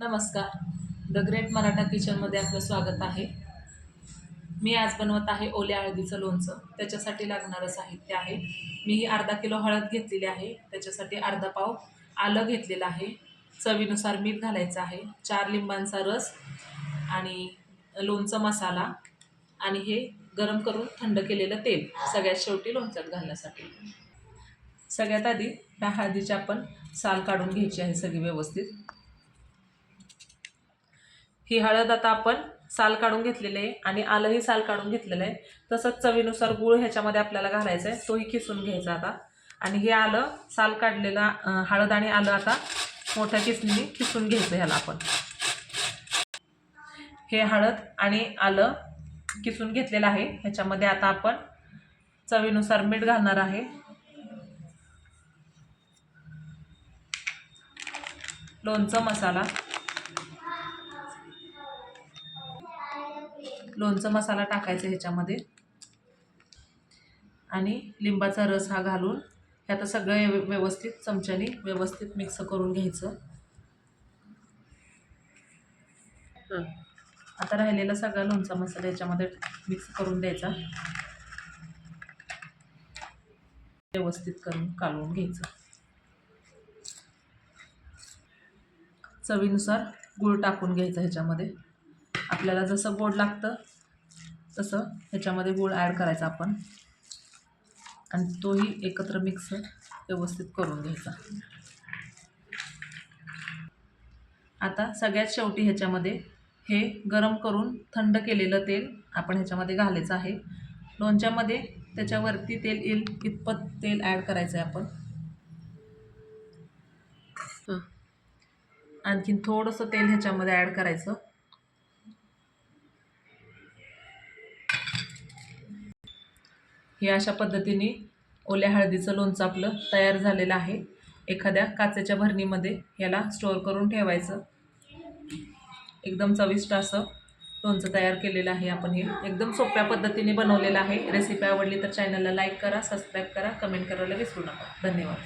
नमस्कार. The great Maratha किचनमध्ये आपलं स्वागत आहे. मी आज बनवत आहे ओल्या हळदीचं लोणचं. त्याच्यासाठी लागणारं साहित्य आहे. मी ही अर्धा किलो हळद घेतलेली आहे. त्याच्यासाठी अर्धा पाव आलं घेतलेलं आहे. चवीनुसार मीठ घालायचं आहे. चार लिंबांचा रस आणि लोणचं मसाला आणि हे गरम करून थंड केलेलं तेल. सगळ्यात शेवटी लोणच्यात घालण्यासाठी. सगळ्यात आधी ह्या हळदीची आपण साल काढून घ्यायची आहे सगळी व्यवस्थित. ही हळद आता आपण साल काढून घेतलेली आहे आणि आलंही साल काढून घेतलेलं आहे. तसंच चवीनुसार गूळ ह्याच्यामध्ये आपल्याला घालायचा आहे तोही किसून घ्यायचा आता. आणि हे आलं साल काढलेला हळद आणि आलं आता मोठ्या किसणीने किसून घ्यायचं ह्याला आपण. हे हळद आणि आलं किसून घेतलेलं आहे. ह्याच्यामध्ये आता आपण चवीनुसार मीठ घालणार आहे. लोणचं मसाला. लोणचं मसाला टाकायचा ह्याच्यामध्ये. आणि लिंबाचा रस हा घालून हे आता सगळं व्यव- व्यवस्थित चमच्याने व्यवस्थित मिक्स करून घ्यायचं. आता राहिलेला सगळा लोणचा मसाला याच्यामध्ये मिक्स करून द्यायचा. व्यवस्थित करून कालवून घ्यायचं. चवीनुसार गूळ टाकून घ्यायचा ह्याच्यामध्ये. आपल्याला जसं गोड लागतं तसं ह्याच्यामध्ये गूळ ॲड करायचा आपण. आणि तोही एकत्र मिक्स व्यवस्थित करून घ्यायचा. आता सगळ्यात शेवटी ह्याच्यामध्ये हे गरम करून थंड केलेलं तेल आपण ह्याच्यामध्ये घालायचं आहे. लोणच्यामध्ये त्याच्यावरती तेल येईल इतपत तेल ॲड करायचं आहे आपण आणखीन थोडंसं तेल ह्याच्यामध्ये ॲड करायचं. हे अशा पद्धतीने ओल्या हळदीचं लोणचं आपलं तयार झालेलं आहे. एखाद्या काचेच्या भरणीमध्ये याला स्टोअर करून ठेवायचं. एकदम चविष्ट असं लोणचं तयार केलेलं आहे आपण हे. एकदम सोप्या पद्धतीने बनवलेलं आहे. रेसिपी आवडली तर चॅनलला लाईक करा सबस्क्राईब करा कमेंट करायला विसरू नका. धन्यवाद.